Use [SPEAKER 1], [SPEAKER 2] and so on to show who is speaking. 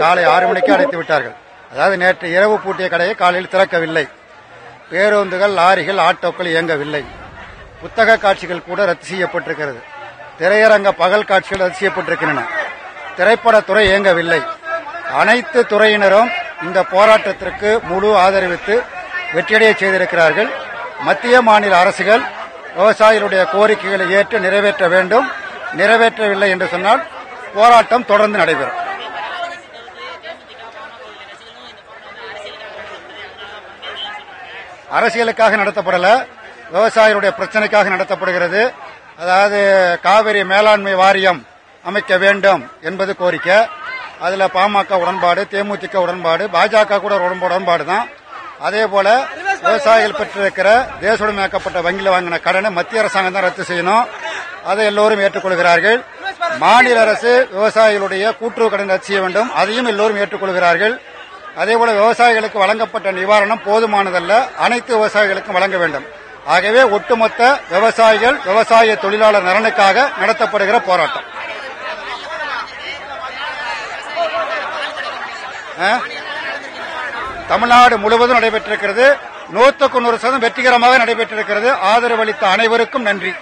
[SPEAKER 1] காலை ஆறு மணிக்கு அடைத்து விட்டார்கள். அதாவது நேற்று இரவு பூட்டிய கடையை காலையில் திறக்கவில்லை. பேருந்துகள் லாரிகள் ஆட்டோக்கள் இயங்கவில்லை. புத்தக காட்சிகள் கூட ரத்து செய்யப்பட்டிருக்கிறது. திரையரங்க பகல் காட்சிகள் ரத்து செய்யப்பட்டிருக்கின்றன. திரைப்படத்துறை இயங்கவில்லை. அனைத்து துறையினரும் இந்த போராட்டத்திற்கு முழு ஆதரவித்து வெற்றியடைய செய்திருக்கிறார்கள். மத்திய மாநில அரசுகள் விவசாயிகளுடைய கோரிக்கைகளை ஏற்று நிறைவேற்ற வேண்டும். நிறைவேற்றவில்லை என்று சொன்னால் போராட்டம் தொடர்ந்து நடைபெறும். அரசியலுக்காக நடத்தப்படல விவசாயிகளுடைய பிரச்சனைக்காக நடத்தப்படுகிறது. அதாவது காவிரி மேலாண்மை வாரியம் அமைக்க வேண்டும் என்பது கோரிக்கை. அதுல பாமக உடன்பாடு தேமுதிக உடன்பாடு பாஜக கூட உடன்பாடு உடன்பாடு தான். அதே போல விவசாயிகள் பெற்றிருக்கிற தேசுடமையாக்கப்பட்ட வங்கியில் வாங்கின கடனை மத்திய அரசாங்கம் தான் ரத்து செய்யணும். அதை எல்லோரும் ஏற்றுக்கொள்கிறார்கள். மாநில அரசு விவசாயிகளுடைய கூட்டுறவு கடன் ரத்து செய்ய வேண்டும். அதையும் எல்லோரும் ஏற்றுக்கொள்கிறார்கள். அதேபோல விவசாயிகளுக்கு வழங்கப்பட்ட நிவாரணம் போதுமானதல்ல. அனைத்து விவசாயிகளுக்கும் வழங்க வேண்டும். ஆகவே ஒட்டுமொத்த விவசாயிகள் விவசாய தொழிலாளர் நலனுக்காக நடத்தப்படுகிற போராட்டம். ஆ? தமிழ்நாடு முழுவதும் நடைபெற்றிருக்கிறது. நூற்றுக்கு நூறு சதவீதம் வெற்றிகரமாக நடைபெற்றிருக்கிறது. ஆதரவு அளித்த அனைவருக்கும் நன்றி.